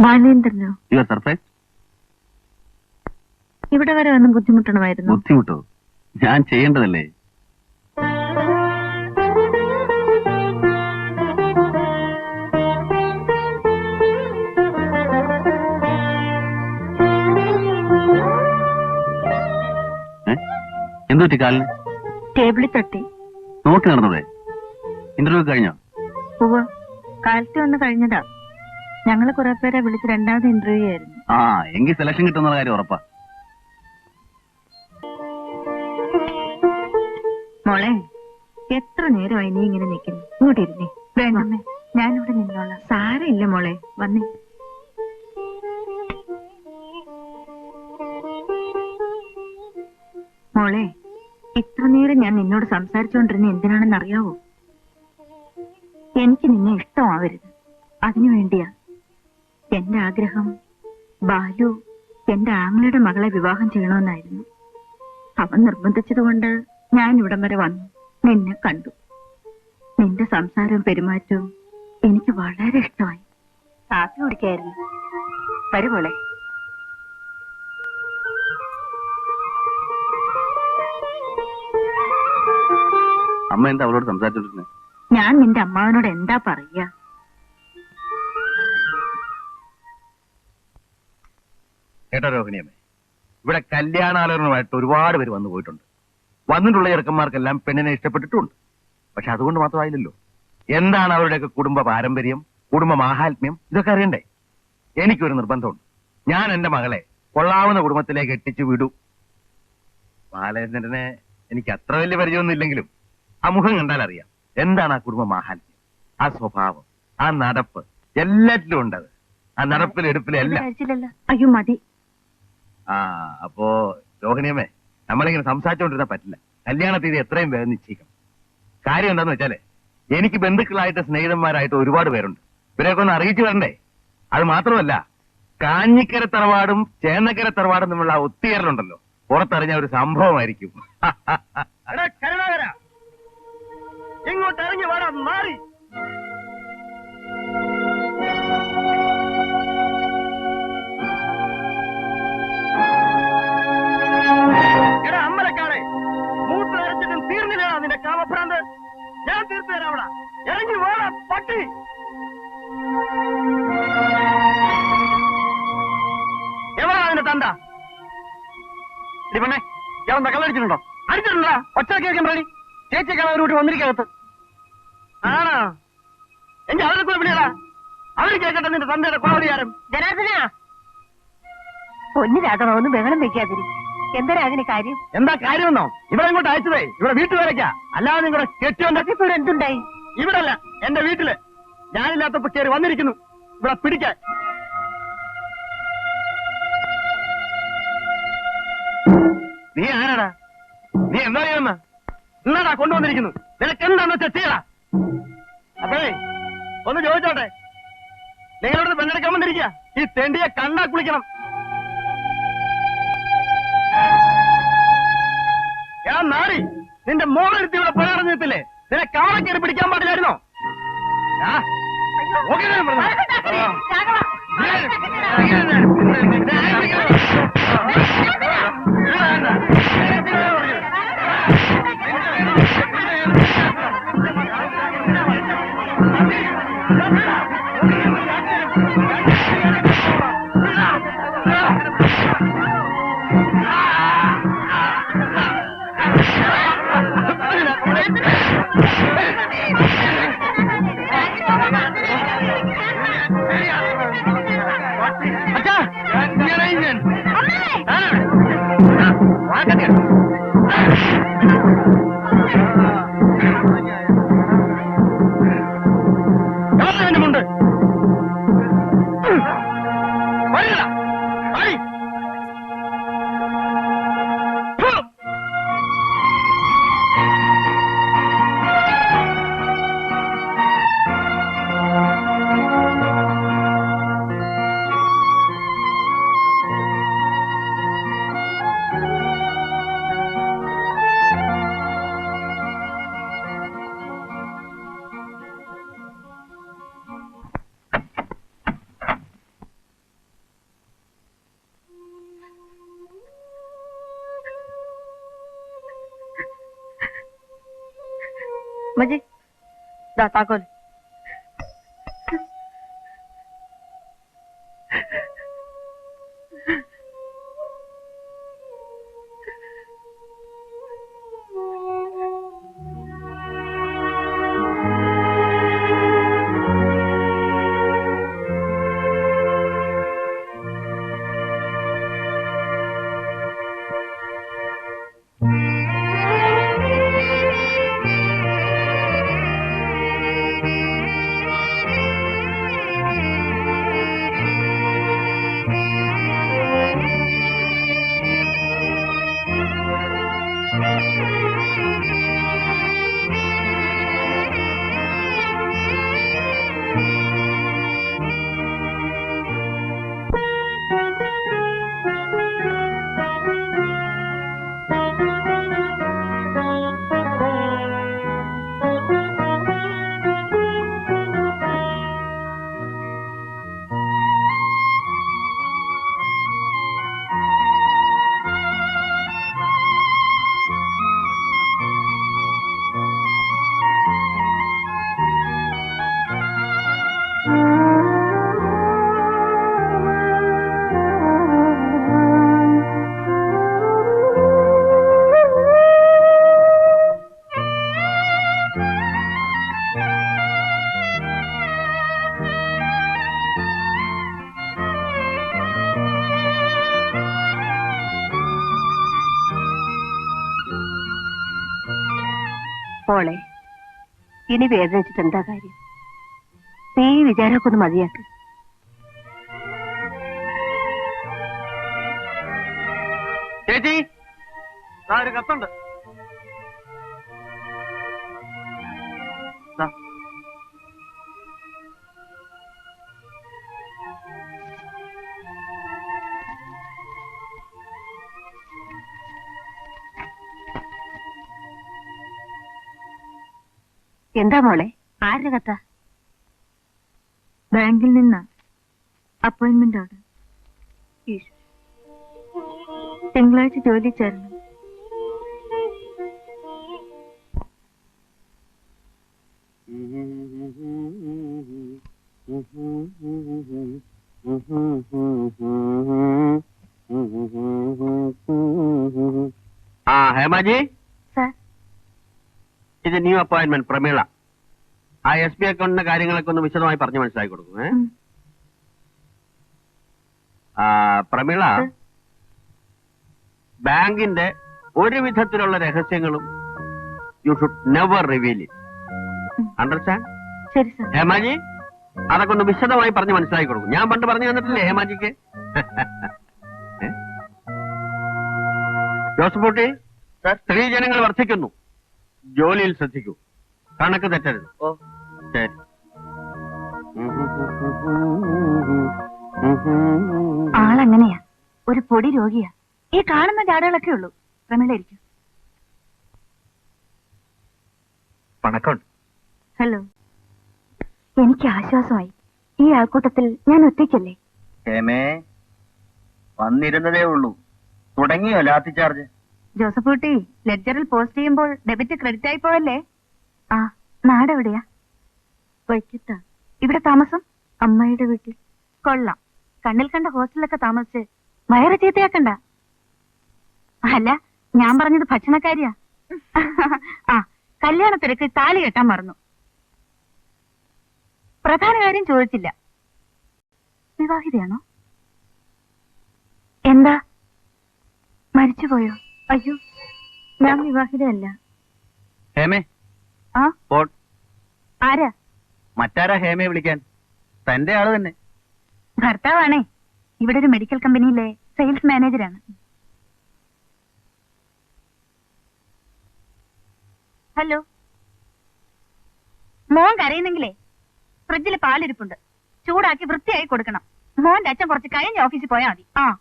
ബാലേന്ദ്രനോ? You are surprise ഇവിടെ വരെ വന്ന് ബുദ്ധിമുട്ടണമായിരുന്നു? ബുദ്ധിമുട്ടോ? ഞാൻ ചെയ്യേണ്ടതല്ലേ? ഏ? എന്ത് പറ്റി കാലിന്? ടേബിളിൽ തട്ടി. നോക്കി നടന്നൂടെ. ഇന്റർവ്യൂ കഴിഞ്ഞോ? കാലത്ത് വന്ന് കഴിഞ്ഞതാ. ഞങ്ങൾ കുറെ പേരെ വിളിച്ച് രണ്ടാമത് ഇന്റർവ്യൂ ആയിരുന്നു. ആ എങ്കിൽ സെലക്ഷൻ കിട്ടുന്ന കാര്യം ഉറപ്പാ. മോളെ എത്ര നേരമായി നീ ഇങ്ങനെ നിൽക്കുന്നു? ഇങ്ങോട്ട് ഇരുന്നേ. വേണ്ടമ്മേ ഞാനിവിടെ നിന്നോളാം. സാരമില്ല മോളെ വന്നേ. മോളെ ഇത്ര നേരം ഞാൻ നിന്നോട് സംസാരിച്ചുകൊണ്ടിരുന്ന എന്തിനാണെന്ന് അറിയാവോ എനിക്ക് നിന്നെ ഇഷ്ടമാവരുത്. അതിനു വേണ്ടിയാ എന്റെ ആഗ്രഹം ബാലു എന്റെ ആങ്ങളുടെ മകളെ വിവാഹം ചെയ്യണമെന്നായിരുന്നു. അവൻ നിർബന്ധിച്ചതുകൊണ്ട് ഞാൻ ഇവിടം വരെ വന്നു. നിന്നെ കണ്ടു. നിന്റെ സംസാരവും പെരുമാറ്റവും എനിക്ക് വളരെ ഇഷ്ടമായി. കാപ്പി കുടിക്കായിരുന്നു. വരുമോളെ അമ്മ എന്താ അവളോട് സംസാരിച്ചോണ്ടിരുന്നത് ഞാൻ നിന്റെ അമ്മാവനോട് എന്താ പറയാ കേട്ടോ രോഹിണിയമ്മേ ഇവിടെ കല്യാണാലോചനമായിട്ട് ഒരുപാട് പേര് വന്നു പോയിട്ടുണ്ട്. വന്നിട്ടുള്ള ചെറുക്കന്മാർക്കെല്ലാം പെണ്ണിനെ ഇഷ്ടപ്പെട്ടിട്ടുണ്ട്. പക്ഷെ അതുകൊണ്ട് മാത്രമായില്ലല്ലോ. എന്താണ് അവരുടെയൊക്കെ കുടുംബ പാരമ്പര്യം കുടുംബ മാഹാത്മ്യം? ഇതൊക്കെ അറിയണ്ടേ? എനിക്കൊരു നിർബന്ധമുണ്ട്. ഞാൻ എന്റെ മകളെ കൊള്ളാവുന്ന കുടുംബത്തിലേക്ക് എത്തിച്ചു വിടൂ. ബാലചന്ദ്രനെ എനിക്ക് അത്ര വലിയ പരിചയമൊന്നും ഇല്ലെങ്കിലും ആ മുഖം കണ്ടാൽ അറിയാം. എന്താണ് ആ കുടുംബ മാഹാത്മ്യം? ആ സ്വഭാവം ആ നടപ്പ്. എല്ലാറ്റിലും ഉണ്ടത് ആ നടപ്പിലും എടുപ്പിലും എല്ലാം അയ്യോ മതി. ആ അപ്പോ രോഹിണിയമ്മേ നമ്മളിങ്ങനെ സംസാരിച്ചുകൊണ്ടിരുന്ന പറ്റില്ല. കല്യാണ തീയതി എത്രയും വേഗം നിശ്ചയിക്കണം. കാര്യം എന്താന്ന് വെച്ചാലേ എനിക്ക് ബന്ധുക്കളായിട്ട് സ്നേഹിതന്മാരായിട്ട് ഒരുപാട് പേരുണ്ട്. ഇവരെയൊക്കെ ഒന്ന് അറിയിച്ചു വരണ്ടേ? അത് മാത്രമല്ല കാഞ്ഞിക്കര തറവാടും ചേന്നക്കര തറവാടും തമ്മിലുള്ള ആ ഒത്തുചേരലുണ്ടല്ലോ. പുറത്തറിഞ്ഞ ഒരു സംഭവമായിരിക്കും. ഇങ്ങോട്ട് ഇറങ്ങി വേണം മാറി. കാമഭ്രാന്ത് ഞാൻ തീർത്തു തരാം അവിടെ ഇറങ്ങി വേണ പട്ടി. എവിടാ അതിന്റെ തണ്ട? പെണ്ണെ ഞാൻ കള്ളടിച്ചിട്ടുണ്ടോ? അടിച്ചിട്ടുണ്ടോ? ഒച്ച കേൾക്കാൻ പറയും ചേച്ചി ഒരു കൂട്ടി വന്നിരിക്കകത്ത് ആണോ? എന്റെ അവരെ കൂടെ വിളിയടാ. അവർ കേൾക്കട്ടെ നിന്റെ തന്തയുടെ കോടതിയാരം ജനാർദ്ദന? പൊന്നു രാധവ ഒന്ന് ബഹളം വെക്കാതിരി. എന്താ അതിന് കാര്യം? എന്താ കാര്യമെന്നോ? ഇവിടെ ഇങ്ങോട്ട് അയച്ചതേ. ഇവിടെ വീട്ടുകാരൊക്കെയാ. അല്ലാതെ നിങ്ങളുടെ ഇപ്പോൾ എന്തുണ്ടായി? ഇവിടല്ല എന്റെ വീട്ടിൽ. ഞാനില്ലാത്തപ്പോ കയറി വന്നിരിക്കുന്നു. ഇവിടെ പിടിക്കാൻ. നീ ആരാടാ? നീ എന്താ ചെയ്യുന്ന? എന്നാടാ കൊണ്ടുവന്നിരിക്കുന്നു. നിനക്ക് എന്താന്ന് വെച്ചാ ചെയ്യടാ. അപ്പേ ഒന്ന് ചോദിച്ചോട്ടെ? നിങ്ങളോട് പെണ്ണെടുക്കാൻ വന്നിരിക്കുക ഈ തെണ്ടിയെ കണ്ടാ കുളിക്കണം. ഞാൻ നാറി. നിന്റെ മോളെടുത്ത് ഇവിടെ നിർത്തില്ലേ നിന്നെ കാള പിടിക്കാൻ പാടില്ലായിരുന്നോ? ഓക്കേ ദാ താക്കോൽ ഇനി വേദനിച്ചിട്ട് എന്താ കാര്യം? നീ വിചാരമൊക്കെ ഒന്ന് മതിയാക്ക്. എന്താ മോളെ? ആരുടെ കത്ത? ബാങ്കിൽ നിന്ന്. അപ്പോയിന്റ്മെന്റ് ഓർഡർ തിങ്കളാഴ്ച ജോലി ചേരണം ആ ഹേമാജി? ഇത് ന്യൂ അപ്പോയിന്റ്മെന്റ് പ്രമീള. ആ എസ് ബി അക്കൗണ്ടിന്റെ കാര്യങ്ങളൊക്കെ ഒന്ന് വിശദമായി പറഞ്ഞു മനസ്സിലാക്കി കൊടുക്കും ഏ? ആ, പ്രമീള ബാങ്കിന്റെ ഒരു വിധത്തിലുള്ള രഹസ്യങ്ങളും you should never reveal it understand ശരി സാർ. ഹേമാജി അതൊക്കെ ഒന്ന് വിശദമായി പറഞ്ഞ് മനസ്സിലാക്കി കൊടുക്കും. ഞാൻ പണ്ട് പറഞ്ഞു തന്നിട്ടില്ലേ ഹേമാജിക്ക്? ജോസഫ് കുട്ടി സ്ത്രീ ജനങ്ങൾ വർദ്ധിക്കുന്നു. ജോലിയിൽ ശ്രദ്ധിക്കൂ. കണക്ക് തെറ്റരുത്. ഓ. ശരി. ആളങ്ങനെയാ. ഒരു പൊടി രോഗിയാ. ഈ കാണുന്ന ജാടകളൊക്കെ ഉള്ളൂ. പ്രമീള ഇരിക്കും പണക്കമുണ്ട് ഹലോ. എനിക്ക് ആശ്വാസമായി. ഈ ആൾക്കൂട്ടത്തിൽ ഞാൻ ഒറ്റയ്ക്കല്ലേ? വന്നിരുന്നതേ ഉള്ളൂ. തുടങ്ങിയോ ലാത്തി ചാർജ്? ജോസഫ് കുട്ടി ലെഡ്ജറിൽ പോസ്റ്റ് ചെയ്യുമ്പോൾ ഡെബിറ്റ് ക്രെഡിറ്റ് ആയി പോവല്ലേ? ആ നാടെവിടെയാ? വൈക്കത്ത ഇവിടെ താമസം? അമ്മയുടെ വീട്ടിൽ. കൊള്ളാം. കണ്ണിൽ കണ്ട ഹോസ്റ്റലിലൊക്കെ താമസിച്ച് വയറ് ചീത്തയാക്കണ്ട. അല്ല ഞാൻ പറഞ്ഞത് ഭക്ഷണക്കാരിയാ. ആ കല്യാണ തിരക്ക് താലി കെട്ടാൻ മറന്നു. പ്രധാന കാര്യം ചോദിച്ചില്ല. വിവാഹിതയാണോ? എന്താ? മരിച്ചുപോയോ? അയ്യോ ഞാൻ വിവാഹിതയല്ല. ഹേമേ. ആ? ആരാ? മറ്റാരാ ഹേമയെ വിളിക്കാൻ? തന്റെ ആൾ തന്നെ. ഭർത്താവാണേ. ഇവിടെ ഒരു മെഡിക്കൽ കമ്പനിയിലെ സെയിൽസ് മാനേജരാണ് ഹലോ. മോൻ കരയുന്നെങ്കിലേ ഫ്രിഡ്ജിൽ പാലിരിപ്പുണ്ട്. ചൂടാക്കി വൃത്തിയായി കൊടുക്കണം. മോന്റെ അച്ഛൻ കുറച്ച് കഴിഞ്ഞ് ഓഫീസിൽ പോയാൽ മതി. ആ.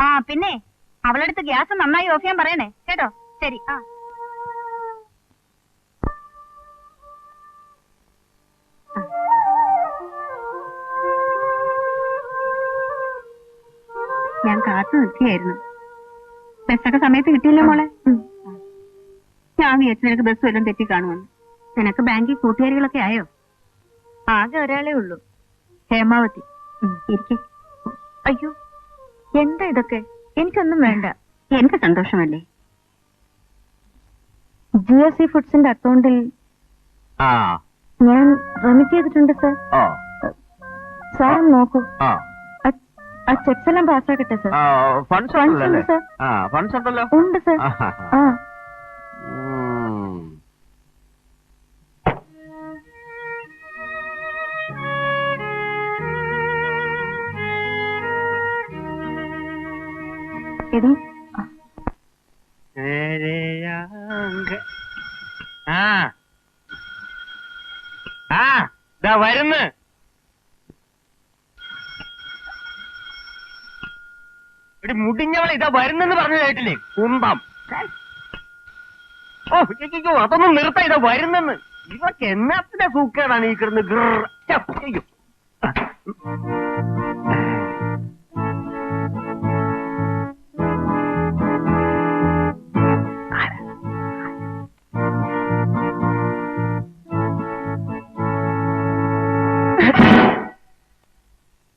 ആ പിന്നെ? അവളടുത്ത് ഗ്യാസ് നന്നായി ഓഫ് ചെയ്യാൻ പറയണേ. കേട്ടോ? ശരി ആ. ഞാൻ കാത്തു നിൽക്കുകയായിരുന്നു. ബസ്സൊക്കെ സമയത്ത് കിട്ടിയില്ല മോളെ? ഞാൻ വിചാരിച്ചു നിനക്ക് ബസ് വല്ലതും തെറ്റി കാണുമെന്ന്. നിനക്ക് ബാങ്കിൽ കൂട്ടുകാരികളൊക്കെ ആയോ? ആകെ ഒരാളേ ഉള്ളൂ. ഹേമാവതി. ഇരിക്കെ. അയ്യോ എന്താ ഇതൊക്കെ? എനിക്കൊന്നും വേണ്ട. എനിക്ക് സന്തോഷമല്ലേ? ജി എസ് സി ഫുഡ്സിന്റെ അക്കൗണ്ടിൽ ഞാൻ റെമിറ്റ് ചെയ്തിട്ടുണ്ട് സർ സാർ നോക്കൂ. ആ. ചെക്സ് എല്ലാം പാസ്സാക്കട്ടെ സർ ഫണ്ട്സ് ഉണ്ട് സർ എടി മുടിഞ്ഞവൾ ഇതാ വരുന്നെന്ന് പറഞ്ഞു കേട്ടില്ലേ? കുന്തം. ഓ അയ്യോ അതൊന്നും നിർത്ത ഇതാ വരുന്നെന്ന്. ഇവർക്ക് എന്നാത്തിന്റെ സൂക്കേടാണ് ഈ കിടന്ന് ഗ്ര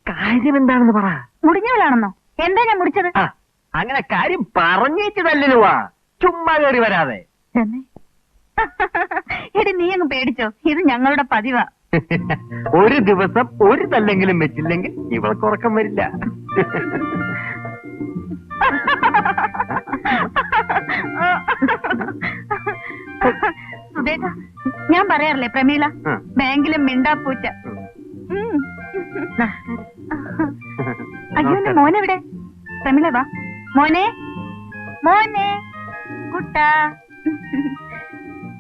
കാര്യം എന്താണെന്ന് പറ. മുടിഞ്ഞവളാണെന്നോ? എന്താ ഞാൻ മുടിച്ചത്? ആ, അങ്ങനെ കാര്യം പറഞ്ഞേച്ച് തല്ലിനുവാ ചുമ്മാ കയറി വരാതെ. തന്നെ? എടി നീ അങ്ങ് പേടിച്ചോ. ഇത് ഞങ്ങളുടെ പതിവാ. ഒരു ദിവസം ഒരു തല്ലെങ്കിലും വെച്ചില്ലെങ്കിൽ ഇവൾക്ക് ഉറക്കം വരില്ല. ഞാൻ പറയാറില്ലേ പ്രമീള? ആ. ബാങ്കിലും മിണ്ടാപ്പൂച്ച ഉം. അയ്യോ മോനെവിടെ? പ്രമിള വാ. മോനെ? മോനെ? കുട്ടാ.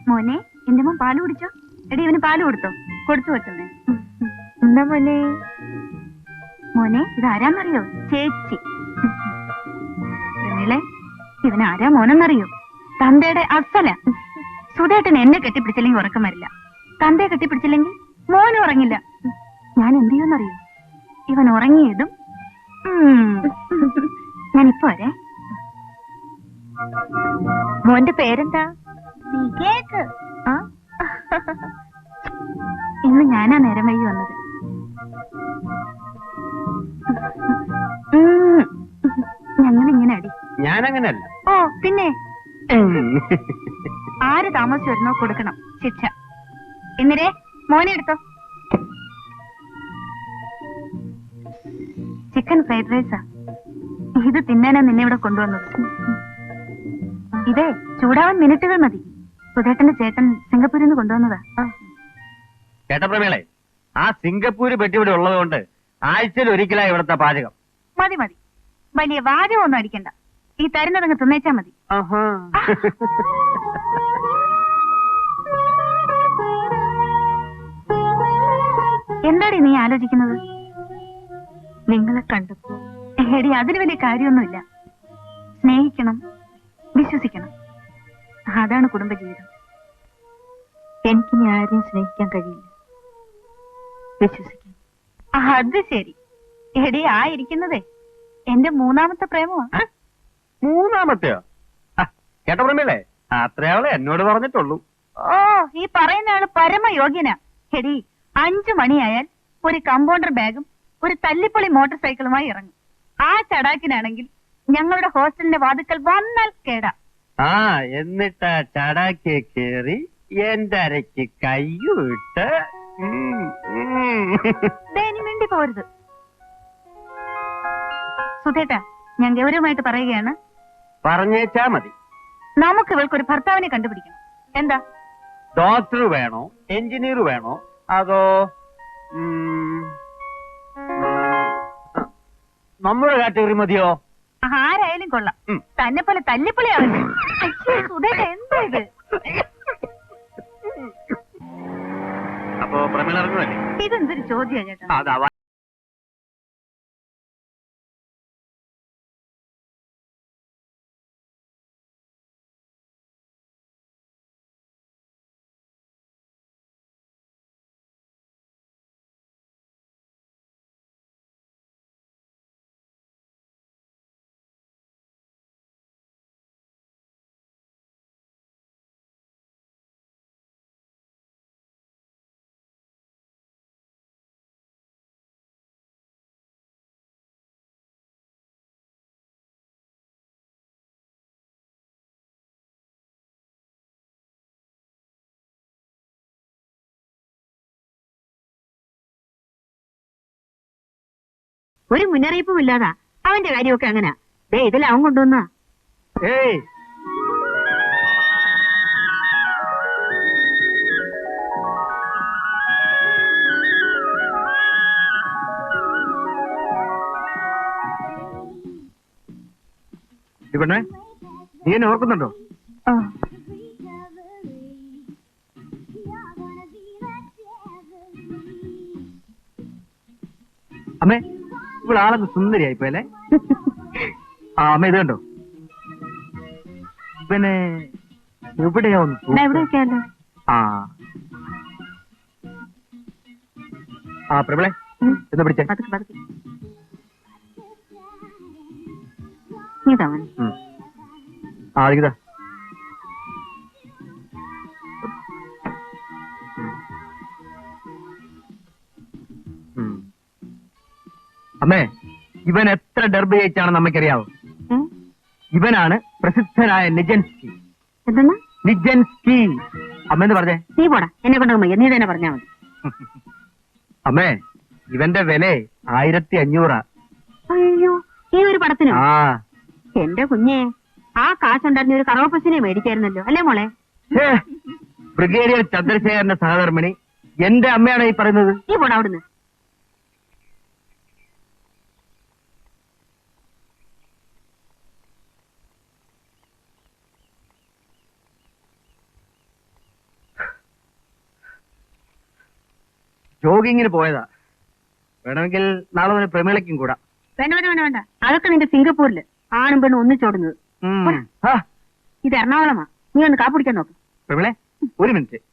മോനെ എന്റെ മോൻ പാൽ കുടിച്ചോ? എടി ഇവന് പാൽ കൊടുത്തോ? കൊടുത്തു വെക്കുന്നേ എന്താ മോനെ? മോനെ ഇത് ആരാന്നറിയോ ചേച്ചി. പ്രമിളെ ഇവൻ ആരാ മോനെന്നറിയോ? തന്തയുടെ അസല. സുധേട്ടൻ എന്നെ കെട്ടിപ്പിടിച്ചില്ലെങ്കിൽ ഉറക്കം വരില്ല. തന്തയെ കെട്ടിപ്പിടിച്ചില്ലെങ്കിൽ മോനും ഉറങ്ങില്ല. ഞാൻ എന്ത് ചെയ്യുമെന്നറിയോ? ഇവൻ ഉറങ്ങിയതും. ഞാനിപ്പോ വരെ. മോന്റെ പേരെന്താ? കേക്ക് ഇന്ന് ഞാനാ നേരം വഴി വന്നത്. ഞങ്ങൾ ഇങ്ങനെ അടി. ഞാനങ്ങനല്ല. ഓ പിന്നെ? ആര് താമസിച്ചു വരുന്നോ കൊടുക്കണം. സുധേട്ടന്റെ ചേട്ടൻ സിംഗപ്പൂരിൽ നിന്ന് കൊണ്ടുവന്നതാ. കേട്ട പ്രമേളെ ആ സിംഗപ്പൂര് പെട്ടിവിടെ ഉള്ളതുകൊണ്ട് ആഴ്ചയിൽ ഒരിക്കലായി ഇവിടുത്തെ പാചകം. മതി മതി. വലിയ വാചകമൊന്നും അടിക്കണ്ട. ഈ തരുന്നതങ്ങ് തിന്നേച്ചാ മതി. എന്താടി നീ ആലോചിക്കുന്നത്? നിങ്ങളെ കണ്ടപ്പോ എടി അതിന് വലിയ കാര്യമൊന്നുമില്ല. സ്നേഹിക്കണം വിശ്വസിക്കണം. അതാണ് കുടുംബജീവിതം. എനിക്കിനി ആരെയും സ്നേഹിക്കാൻ കഴിയില്ല. വിശ്വസിക്കാം. അത് ശരി. എടി ആ ഇരിക്കുന്നതേ. എന്റെ മൂന്നാമത്തെ പ്രേമമാ. മൂന്നാമത്തെയോ? കേട്ട പ്രേമല്ലേ അത്രയാളെ എന്നോട് പറഞ്ഞിട്ടുള്ളൂ. ഓ ഈ പറയുന്ന ആൾ പരമയോഗ്യനാ. എടി അഞ്ചു മണിയായാൽ ഒരു കമ്പൗണ്ടർ ബാഗും ഒരു തല്ലിപ്പൊളി മോട്ടോർ സൈക്കിളുമായി ഇറങ്ങും. ആ ചടാക്കിനാണെങ്കിൽ ഞങ്ങളുടെ ഹോസ്റ്റലിന്റെ വാതുക്കൽ വന്നാൽ കേടാ. ആ എന്നിട്ട് ആ ചടാക്കി കേറി എന്റെ അരയ്ക്ക് ഇനി മിണ്ടി പോരുത്. സുധേട്ട ഞാൻ ഗൗരവമായിട്ട് പറയുകയാണ്. പറഞ്ഞേച്ചാ മതി. നമുക്ക് ഇവൾക്കൊരു ഭർത്താവിനെ കണ്ടുപിടിക്കണം. എന്താ? ഡോക്ടർ വേണോ? എഞ്ചിനീയർ വേണോ? അതോ നമ്മുടെ കാറ്റഗറി മതിയോ? ആരായാലും കൊള്ളാം. തന്നെ പോലെ തല്ലിപ്പൊളിയാവുന്നു സുധേട്ട എന്താ ഇത്? അപ്പോ പ്രമേള ഇറങ്ങുമല്ലേ ഇതെന്തൊരു ചോദ്യം ചേട്ടാ? അതാ ഒരു മുന്നറിയിപ്പും ഇല്ലാതാ. അവന്റെ കാര്യമൊക്കെ അങ്ങനെ. ദേ ഇതിൽ അവൻ കൊണ്ടുവന്ന. ഏയ്. പെണ്ണേ നീ എന്നെ ഓർക്കുന്നുണ്ടോ? അമ്മേ ഇവളാളെന്ന് സുന്ദരിയായിപ്പോ അല്ലേ ആ അമ്മ ഇത് കണ്ടോ? പിന്നെ എവിടെയാ ഒന്ന് ഇവിടെ ആ. ആ പ്രബളെ എന്ന് പിടിച്ചേ. ആ ഇതാ. അമ്മേ ഇവൻ എത്ര ഡർബ് ജയിച്ചാണെന്ന് നമുക്കറിയാവോ ഇവനാണ് പ്രസിദ്ധനായ നിജൻസ്കി. എന്തെന്നാ? നിജൻസ്കി. അമ്മ എന്ന് പറഞ്ഞേ? നീ പോടാ. എന്നെ കൊണ്ടുപോകുമ്പോ നീ തന്നെ പറഞ്ഞാ മതി. അമ്മേ ഇവന്റെ വില ആയിരത്തി അഞ്ഞൂറാ അയ്യോ ഈ ഒരു പടത്തിന്? ആ. എന്റെ കുഞ്ഞെ ആ കാശുണ്ടായിരുന്ന ഒരു കറവപ്പസിനെ മേടിക്കായിരുന്നല്ലോ അല്ലേ മോളെ? ഛേ, ബ്രിഗേഡിയർ ചന്ദ്രശേഖരന്റെ സഹധർമ്മിണി. എന്റെ അമ്മയാണ് ഈ പറയുന്നത്? നീ പോടാ അവിടുന്ന്. ജോഗിങ്ങിന് പോയതാ. വേണമെങ്കിൽ നാളെ മുതൽ പ്രമേളയ്ക്കും കൂടാ. വേണ്ട വേണ്ട വേണ്ട വേണ്ട. അതൊക്കെ നിന്റെ സിംഗപ്പൂരിൽ. ആണും പെണ്ണും ഒന്നിച്ചോടുന്നത്. ഉം. ആ, ഇത് എറണാകുളമാ. നീ ഒന്ന് കാപ്പിടിക്കാൻ നോക്ക്. പ്രമേളെ ഒരു മിനിറ്റ്.